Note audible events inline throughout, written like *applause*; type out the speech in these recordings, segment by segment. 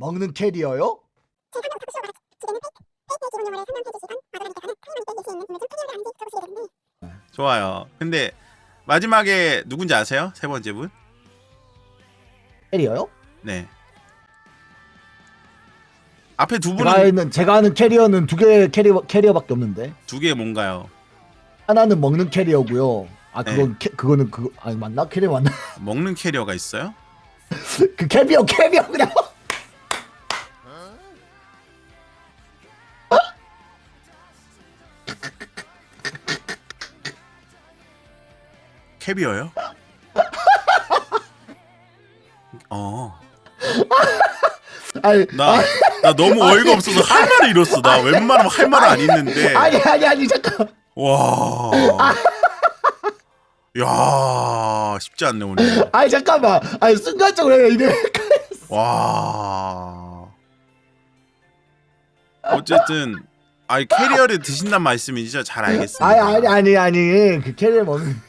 먹는 캐리어요? 좋아요. 근데 마지막에 누군지 아세요? 세 번째 분? 캐리어요? 네. 앞에 두 제가 분은 있는 제가 아는 캐리어는 두개 캐리어 캐리어밖에 없는데 두 개 뭔가요? 하나는 먹는 캐리어고요. 아 네. 그건 캐, 그거는 그 아니 맞나 캐리어 맞나? 먹는 캐리어가 있어요? *laughs* 그 캐비어 캐비어 그냥 캐비어요? 어. 아니 나, 나 너무 어이가 없어서 할 말을 잃었어. 나 웬만하면 할 말은 안 있는데. 아니 아니 아니 잠깐 와. 야, 쉽지 않네 오늘. 아니 잠깐만 아니 순간적으로 이래 와. 어쨌든 아니 캐리어를 드신단 말씀이 진짜 잘 알겠습니다. 아니 아니 아니 아니 그 캐리어 먹는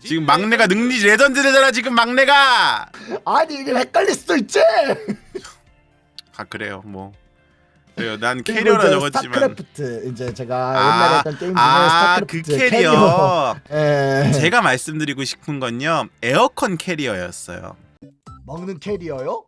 지금 막내가 능리 레전드래잖아 지금 막내가. 아니 이게 헷갈릴 수도 있지. 아 그래요 뭐. 그래요. 난 그리고 캐리어라 이제 적었지만. 스타크래프트 이제 제가 옛날에 아, 했던 게임 중에 아, 그 스타크래프트 캐리어. 예. 제가 말씀드리고 싶은 건요. 에어컨 캐리어였어요. 먹는 캐리어요?